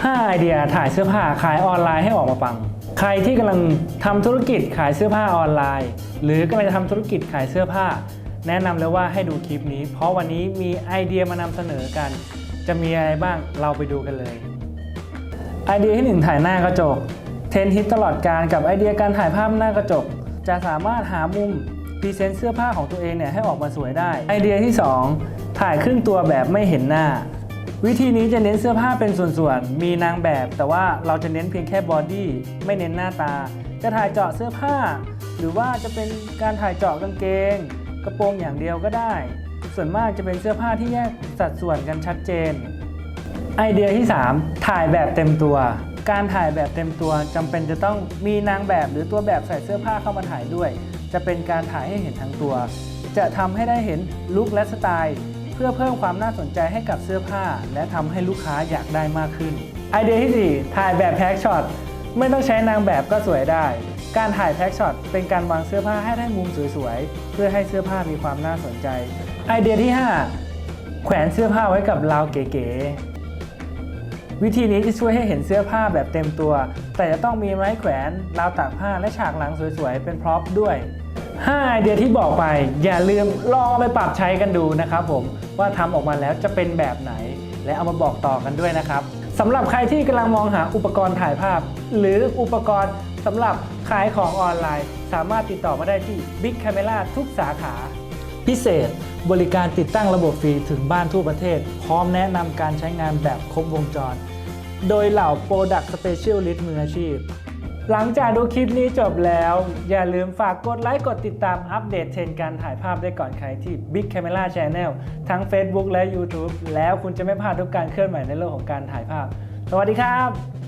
5 ไอเดียถ่ายเสื้อผ้าขายออนไลน์ให้ออกมาปัง ใครที่กำลังทำธุรกิจขายเสื้อผ้าออนไลน์ หรือกำลังจะทำธุรกิจขายเสื้อผ้า แนะนำเลยว่าให้ดูคลิปนี้ เพราะวันนี้มีไอเดียมานำเสนอกัน จะมีอะไรบ้างเราไปดูกันเลย ไอเดียที่ 1 ถ่ายหน้ากระจก เทรนด์ฮิตตลอดการกับไอเดียการถ่ายภาพหน้ากระจก จะสามารถหามุมพรีเซนต์เสื้อผ้าของตัวเองเนี่ยให้ออกมาสวยได้ ไอเดียที่ 2 ถ่ายครึ่งตัวแบบไม่เห็นหน้า วิธีนี้จะเน้นเสื้อผ้าเป็นส่วนๆ มีนางแบบ แต่ว่าเราจะเน้นเพียงแค่บอดี้ไม่เน้นหน้าตา จะถ่ายเจาะเสื้อผ้า หรือว่าจะเป็นการถ่ายเจาะกางเกง กระโปรงอย่างเดียวก็ได้ ส่วนมากจะเป็นเสื้อผ้าที่แยกสัดส่วนกันชัดเจน ไอเดียที่ 3 ถ่ายแบบเต็มตัว การถ่ายแบบเต็มตัวจำเป็นจะต้องมีนางแบบหรือตัวแบบใส่เสื้อผ้าเข้ามาถ่ายด้วย จะเป็นการถ่ายให้เห็นทั้งตัว จะทำให้ได้เห็นลุคและสไตล์ พื่อเพิ่มความน่าสนใจให้กับเสื้อผ้า และทำให้ลูกค้าอยากได้มากขึ้น ไอเดียที่ 4 ถ่ายแบบแพ็กช็อตไม่ต้องใช้นางแบบก็สวยได้ การถ่ายแพ็กช็อตเป็นการวางเสื้อผ้าให้ได้มุมสวยๆ เพื่อให้เสื้อผ้ามีความน่าสนใจ ไอเดียที่ 5 แขวนเสื้อผ้าไว้กับราวเก๋ๆ วิธีนี้จะช่วยให้เห็นเสื้อผ้าแบบเต็มตัว แต่จะต้องมีไม้แขวนราวตากผ้าและฉากหลังสวยๆ เป็นพร็อพด้วย 5 ไอเดียที่บอกไป อย่าลืมลองเอาไปปรับใช้กันดูนะครับผมว่าทำออกมาแล้วจะเป็นแบบไหน และเอามาบอกต่อกันด้วยนะครับสำหรับใครที่กำลังมองหาอุปกรณ์ถ่ายภาพ หรืออุปกรณ์สำหรับขายของออนไลน์ สามารถติดต่อมาได้ที่ Big Camera ทุกสาขา พิเศษ บริการติดตั้งระบบฟรีถึงบ้านทั่วประเทศ พร้อมแนะนำการใช้งานแบบครบวงจร โดยเหล่า Product Specialist มืออาชีพ หลังจากดูคลิปนี้จบแล้ว อย่าลืมฝากกดไลค์กดติดตามอัปเดตเทรนการถ่ายภาพได้ก่อนใครที่ Big Camera Channel ทั้ง Facebook และ YouTube แล้วคุณจะไม่พลาดทุกการเคลื่อนไหวในโลกของการถ่ายภาพ สวัสดีครับ